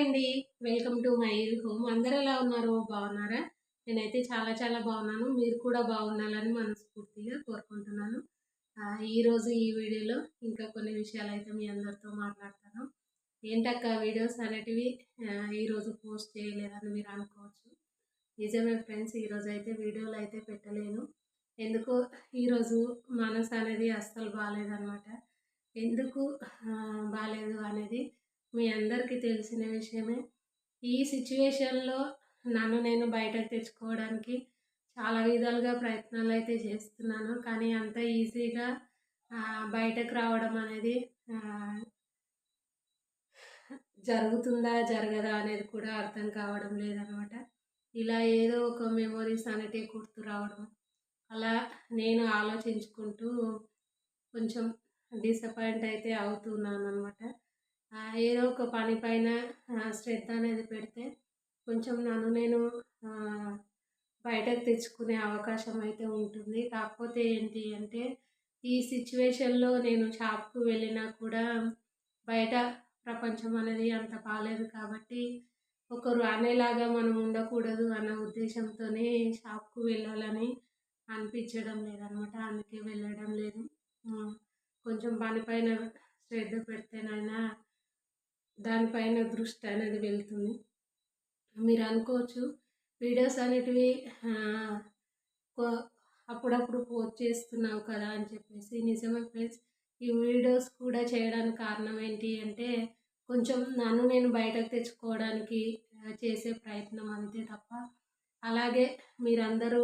అండి. Welcome to my home అందరు ఎలా ఉన్నారు? బాగున్నారా? నేనైతే చాలా చాలా బాగున్నాను. మీరు కూడా బాగుండాలని మనస్ఫూర్తిగా కోరుకుంటున్నాను. ఈరోజు ఈ వీడియోలో ఇంకా కొన్ని విషయాలు అయితే మీ అందరితో మాట్లాడతాను. ఏంటక్క వీడియోస్ అనేటివి ఈరోజు పోస్ట్ చేయలేదని మీరు అనుకోవచ్చు. నిజమే ఫ్రెండ్స్ ఈరోజు అయితే వీడియోలు అయితే పెట్టలేను. ఎందుకు ఈరోజు మనసు అనేది అస్సలు బాగాలేదనమాట ఎందుకు బాగాలేదు అనేది మీ అందరికీ తెలిసిన విషయమే. ఈ సిచ్యువేషన్లో నన్ను నేను బయటకు తెచ్చుకోవడానికి చాలా విధాలుగా ప్రయత్నాలు అయితే చేస్తున్నాను. కానీ అంత ఈజీగా బయటకు రావడం అనేది జరుగుతుందా జరగదా అనేది కూడా అర్థం కావడం లేదనమాట. ఇలా ఏదో ఒక మెమొరీస్ అనేటివి గుర్తు రావడం అలా నేను ఆలోచించుకుంటూ కొంచెం డిసప్పాయింట్ అయితే అవుతున్నాను అనమాట ఏదో ఒక పని పైన శ్రద్ధ అనేది పెడితే కొంచెం నన్ను నేను బయటకు తెచ్చుకునే అవకాశం అయితే ఉంటుంది. కాకపోతే ఏంటి అంటే ఈ సిచ్యువేషన్లో నేను షాప్కు వెళ్ళినా కూడా బయట ప్రపంచం అనేది అంత బాగాలేదు కాబట్టి ఒకరు అనేలాగా మనం ఉండకూడదు అన్న ఉద్దేశంతోనే షాప్కు వెళ్ళాలని అనిపించడం లేదనమాట. అందుకే వెళ్ళడం లేదు. కొంచెం పని పైన శ్రద్ధ పెడితేనైనా దానిపైన దృష్టి అనేది వెళ్తుంది. మీరు అనుకోవచ్చు వీడియోస్ అనేటివి కో- అప్పుడప్పుడు పోస్ట్ చేస్తున్నావు కదా అని చెప్పేసి నిజమే ఫ్రెండ్స్ ఈ వీడియోస్ కూడా చేయడానికి కారణం ఏంటి అంటే కొంచెం నన్ను నేను బయటకు తెచ్చుకోవడానికి చేసే ప్రయత్నం అంతే తప్ప అలాగే మీరందరూ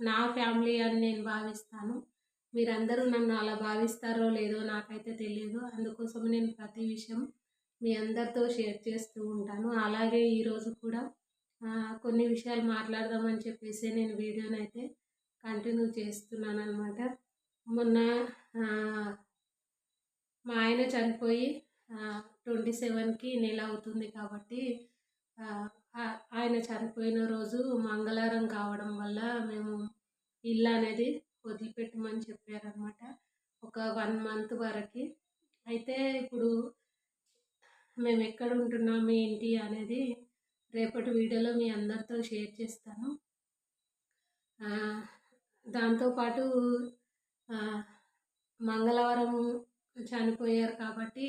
నా ఫ్యామిలీ అని నేను భావిస్తాను. మీరందరూ నన్ను అలా భావిస్తారో లేదో నాకైతే తెలియదు. అందుకోసం నేను ప్రతి విషయం మీ అందరితో షేర్ చేస్తూ ఉంటాను. అలాగే ఈరోజు కూడా కొన్ని విషయాలు మాట్లాడదామని చెప్పేసి నేను వీడియోని అయితే కంటిన్యూ చేస్తున్నాను అనమాట మొన్న మా ఆయన చనిపోయి ట్వంటీ సెవెన్కి నెల అవుతుంది కాబట్టి ఆయన చనిపోయిన రోజు మంగళవారం కావడం వల్ల మేము ఇల్లు అనేది వదిలిపెట్టమని చెప్పారనమాట ఒక వన్ మంత్ వరకు. అయితే ఇప్పుడు మేము ఎక్కడ ఉంటున్నాము ఏంటి అనేది రేపటి వీడియోలో మీ అందరితో షేర్ చేస్తాను. దాంతోపాటు మంగళవారం చనిపోయారు కాబట్టి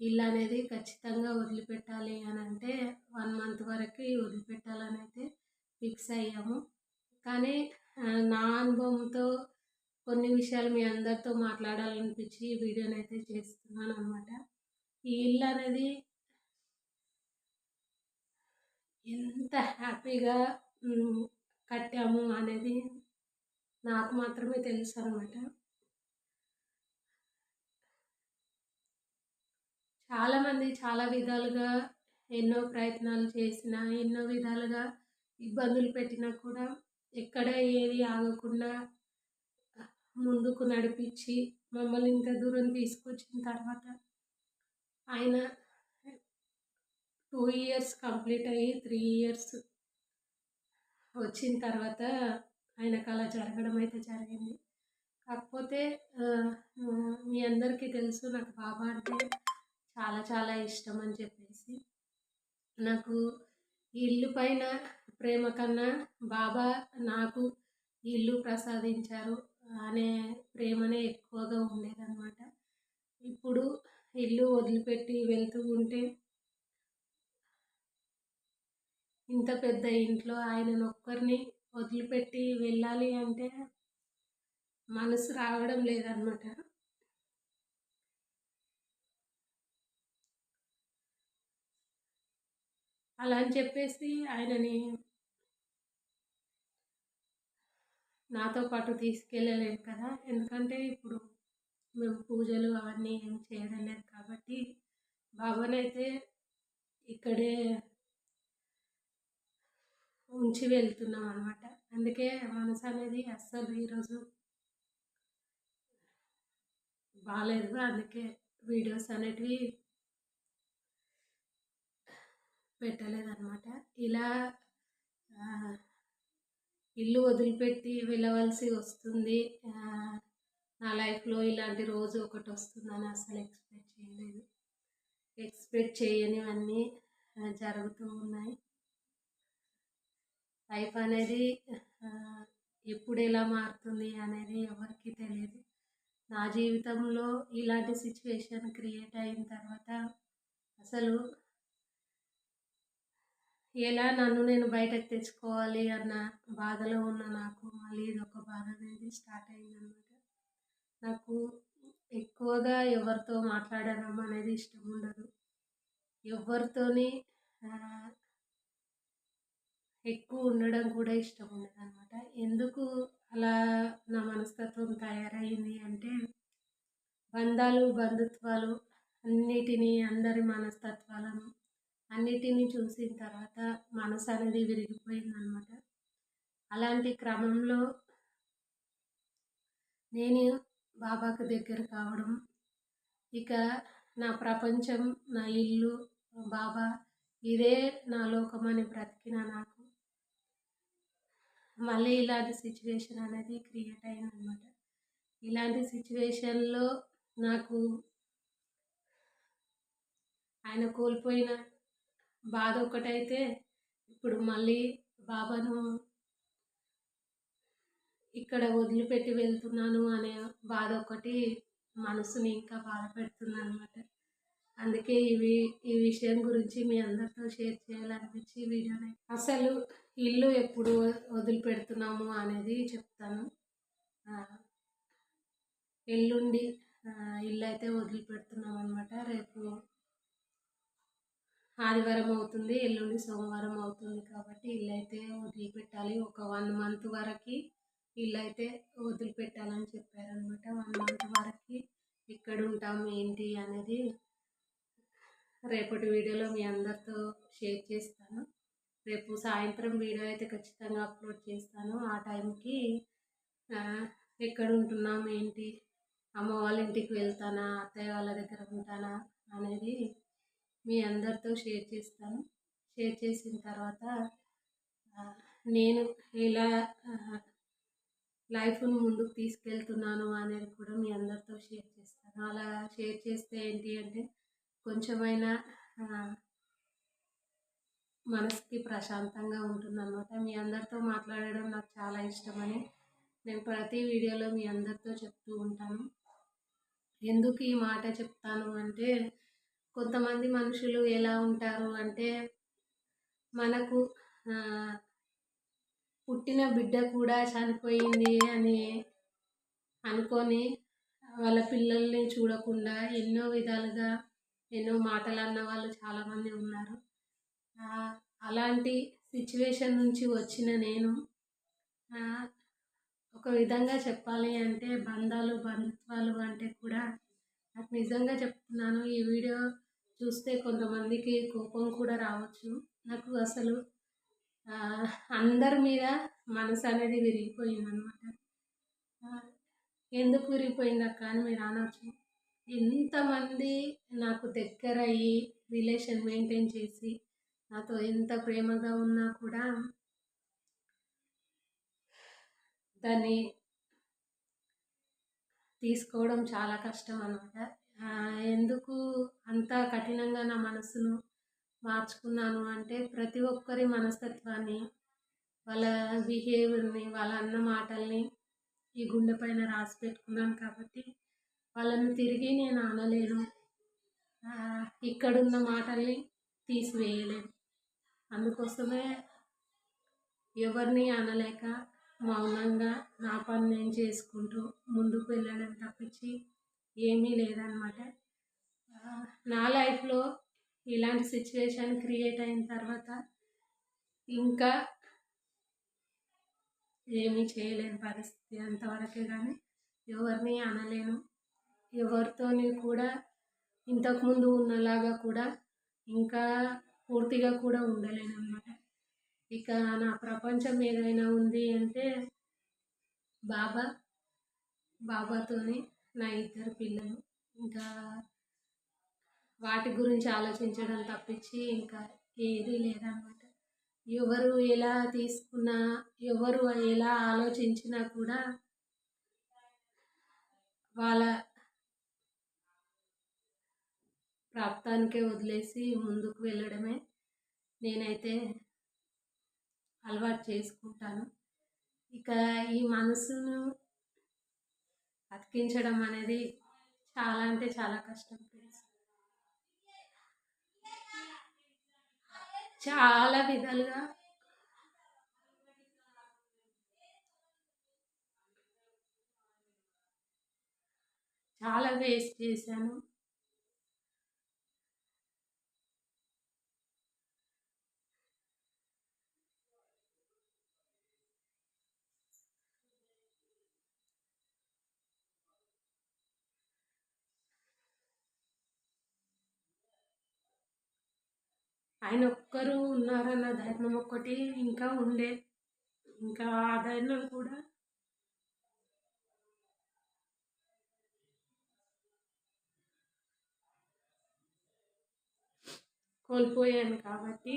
ఇల్లు అనేది ఖచ్చితంగా వదిలిపెట్టాలి అని అంటే వన్ మంత్ వరకు వదిలిపెట్టాలని అయితే ఫిక్స్ అయ్యాము. కానీ నా అనుభవంతో కొన్ని విషయాలు మీ అందరితో మాట్లాడాలనిపించి ఈ వీడియోని అయితే చేస్తున్నాను అనమాట ఈ ఇల్లు అనేది ఎంత హ్యాపీగా కట్టాము అనేది నాకు మాత్రమే తెలుసు అనమాట చాలామంది చాలా విధాలుగా ఎన్నో ప్రయత్నాలు చేసిన ఎన్నో విధాలుగా ఇబ్బందులు పెట్టినా కూడా ఎక్కడ ఏది ఆగకుండా ముందుకు నడిపించి మమ్మల్ని ఇంత దూరం తీసుకొచ్చిన తర్వాత ఆయన టూ ఇయర్స్ కంప్లీట్ అయ్యి త్రీ ఇయర్స్ వచ్చిన తర్వాత ఆయనకు అలా జరగడం అయితే జరిగింది. కాకపోతే మీ అందరికీ తెలుసు నాకు బాబా అంటే చాలా చాలా ఇష్టం అని చెప్పేసి. నాకు ఇల్లు పైన ప్రేమ కన్నా బాబా నాకు ఇల్లు ప్రసాదించారు అనే ప్రేమనే ఎక్కువగా ఉండేదన్నమాట. ఇప్పుడు ఇల్లు వదిలిపెట్టి వెళ్తూ ఉంటే ఇంత పెద్ద ఇంట్లో ఆయనను ఒక్కరిని వదిలిపెట్టి వెళ్ళాలి అంటే మనసు రావడం లేదనమాట అలా అని చెప్పేసి ఆయనని నాతో పాటు తీసుకెళ్ళలేను కదా. ఎందుకంటే ఇప్పుడు మేము పూజలు అవన్నీ ఏం చేయడం లేదు కాబట్టి బాబానైతే ఇక్కడే ఉంచి వెళ్తున్నాం అనమాట అందుకే మనసు అనేది అస్సలు ఈరోజు బాగాలేదు అందుకే వీడియోస్ అనేటివి పెట్టలేదన్నమాట. ఇలా ఇల్లు వదిలిపెట్టి వెళ్ళవలసి వస్తుంది. నా లైఫ్లో ఇలాంటి రోజు ఒకటి వస్తుందని అసలు ఎక్స్పెక్ట్ చేయలేదు. ఎక్స్పెక్ట్ చేయనివన్నీ జరుగుతూ ఉన్నాయి. లైఫ్ అనేది ఎప్పుడు ఎలా మారుతుంది అనేది ఎవరికి తెలియదు. నా జీవితంలో ఇలాంటి సిచ్యువేషన్ క్రియేట్ అయిన తర్వాత అసలు ఎలా నన్ను నేను బయటకు తెచ్చుకోవాలి అన్న బాధలో ఉన్న నాకు మళ్ళీ ఇది ఒక బాధ అనేది స్టార్ట్ అయిందనమాట నాకు ఎక్కువగా ఎవరితో మాట్లాడడం అనేది ఇష్టం ఉండదు. ఎవరితోని ఎక్కువ ఉండడం కూడా ఇష్టం ఉండదు అనమాట ఎందుకు అలా నా మనస్తత్వం తయారైంది అంటే బంధాలు బంధుత్వాలు అన్నిటినీ అందరి మనస్తత్వాలను అన్నిటినీ చూసిన తర్వాత మనసు అనేది విరిగిపోయింది అనమాట అలాంటి క్రమంలో నేను బాబాకు దగ్గర కావడం ఇక నా ప్రపంచం నా ఇల్లు బాబా ఇదే నా లోకం అని బ్రతికిన నాకు మళ్ళీ ఇలాంటి సిచ్యువేషన్ అనేది క్రియేట్ అయిందనమాట. ఇలాంటి సిచ్యువేషన్లో నాకు ఆయన కోల్పోయిన బాధ ఒకటైతే ఇప్పుడు మళ్ళీ బాబాను ఇక్కడ వదిలిపెట్టి వెళ్తున్నాను అనే బాధ ఒకటి మనసుని ఇంకా బాధ పెడుతుంది అనమాట అందుకే ఇవి ఈ విషయం గురించి మీ అందరితో షేర్ చేయాలనిపించి వీడియోని అసలు ఇల్లు ఎప్పుడు వదిలిపెడుతున్నాము అనేది చెప్తాను. ఎల్లుండి ఇల్లు అయితే వదిలిపెడుతున్నాం అనమాట రేపు ఆదివారం అవుతుంది ఎల్లుండి సోమవారం అవుతుంది కాబట్టి ఇల్లు అయితే వదిలిపెట్టాలి. ఒక వన్ మంత్ వరకు ఇల్లు అయితే వదిలిపెట్టాలని చెప్పారనమాట వన్ మంత్ వరకు ఎక్కడ ఉంటాం ఏంటి అనేది రేపటి వీడియోలో మీ అందరితో షేర్ చేస్తాను. రేపు సాయంత్రం వీడియో అయితే ఖచ్చితంగా అప్లోడ్ చేస్తాను. ఆ టైంకి ఎక్కడ ఉంటున్నాం ఏంటి అమ్మ వాళ్ళ ఇంటికి వెళ్తానా అత్తయ్య వాళ్ళ దగ్గర ఉంటానా అనేది మీ అందరితో షేర్ చేస్తాను. షేర్ చేసిన తర్వాత నేను ఎలా లైఫ్ను ముందుకు తీసుకెళ్తున్నాను అనేది కూడా మీ అందరితో షేర్ చేస్తాను. అలా షేర్ చేస్తే ఏంటి అంటే కొంచెమైనా మనసుకి ప్రశాంతంగా ఉంటుందన్నమాట. మీ అందరితో మాట్లాడడం నాకు చాలా ఇష్టమని నేను ప్రతి వీడియోలో మీ అందరితో చెప్తూ ఉంటాను. ఎందుకు ఈ మాట చెప్తాను అంటే కొంతమంది మనుషులు ఎలా ఉంటారు అంటే మనకు పుట్టిన బిడ్డ కూడా చనిపోయింది అని అనుకొని వాళ్ళ పిల్లల్ని చూడకుండా ఎన్నో విధాలుగా ఎన్నో మాటలు అన్న వాళ్ళు చాలామంది ఉన్నారు. అలాంటి సిచ్యువేషన్ నుంచి వచ్చిన నేను ఒక విధంగా చెప్పాలి అంటే బంధాలు బంధుత్వాలు అంటే కూడా నాకు నిజంగా చెప్తున్నాను ఈ వీడియో చూస్తే కొంతమందికి కోపం కూడా రావచ్చు. నాకు అసలు అందరి మీద మనసు అనేది విరిగిపోయింది అనమాట ఎందుకు విరిగిపోయింది అక్క అని మీరు అనవచ్చు ఎంతమంది నాకు దగ్గర అయ్యి రిలేషన్ మెయింటైన్ చేసి నాతో ఎంత ప్రేమగా ఉన్నా కూడా దాన్ని తీసుకోవడం చాలా కష్టం అనమాట ఎందుకు అంత కఠినంగా నా మనసును మార్చుకున్నాను అంటే ప్రతి ఒక్కరి మనస్తత్వాన్ని వాళ్ళ బిహేవియర్ని వాళ్ళ అన్న మాటల్ని ఈ గుండె పైన రాసి పెట్టుకున్నాను కాబట్టి వాళ్ళని తిరిగి నేను అనలేను. ఇక్కడున్న మాటల్ని తీసివేయలేను. అందుకోసమే ఎవరిని అనలేక మౌనంగా నా పని నేను చేసుకుంటూ ముందుకు వెళ్ళడం తప్పించి ఏమీ లేదనమాట నా లైఫ్లో ఇలాంటి సిచ్యువేషన్ క్రియేట్ అయిన తర్వాత ఇంకా ఏమీ చేయలేని పరిస్థితి అంతవరకే కానీ ఎవరిని అనలేను. ఎవరితోని కూడా ఇంతకుముందు ఉన్నలాగా కూడా ఇంకా పూర్తిగా కూడా ఉండలేను అనమాట ఇక నా ప్రపంచం ఏదైనా ఉంది అంటే బాబా బాబాతోని నా ఇద్దరు పిల్లలు. ఇంకా వాటి గురించి ఆలోచించడం తప్పించి ఇంకా ఏదీ లేదనమాట ఎవరు ఎలా తీసుకున్నా ఎవరు ఎలా ఆలోచించినా కూడా వాళ్ళ ప్రాప్తానికే వదిలేసి ముందుకు వెళ్ళడమే నేనైతే అలవాటు చేసుకుంటాను. ఇక ఈ మనసును అతికించడం అనేది చాలా అంటే చాలా కష్టం ఫ్రెండ్స్ చాలా విధాలుగా చాలా వేస్ట్ చేశాను. ఆయన ఒక్కరు ఉన్నారన్న ధైర్యం ఒక్కటి ఇంకా ఉండే. ఇంకా ఆ ధైర్యం కూడా కోల్పోయాను కాబట్టి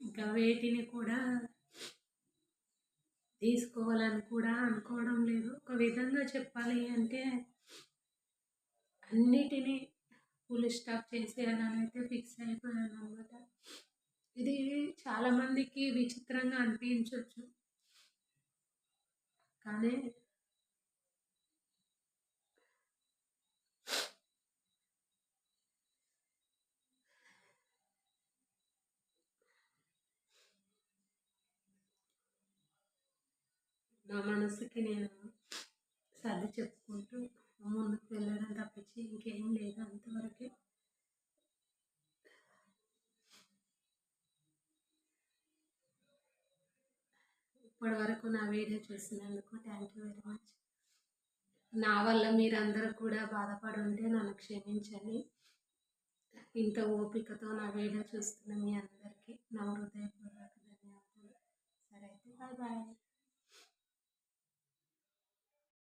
ఇంకా వేటిని కూడా తీసుకోవాలని కూడా అనుకోవడం లేదు. ఒక విధంగా చెప్పాలి అంటే అన్నిటినీ ఫుల్ స్టాప్ చేసేయాలని అయితే ఫిక్స్ అయిపోయాను అనమాట ఇది చాలామందికి విచిత్రంగా అనిపించవచ్చు కానీ నా మనసుకి నేను సర్ది చెప్పుకుంటూ ముందుకు వెళ్ళడం తప్పించి ఇంకేం లేదు అంతవరకే. ఇప్పటి వరకు నా వీడియో చూసినందుకు థ్యాంక్ యూ వెరీ మచ్ నా వల్ల మీరందరూ కూడా బాధపడి ఉంటే నన్ను క్షమించండి. ఇంత ఓపికతో నా వీడియో చూస్తున్న మీ అందరికీ నా హృదయపూర్వకని సరే అయితే బాయ్ బాయ్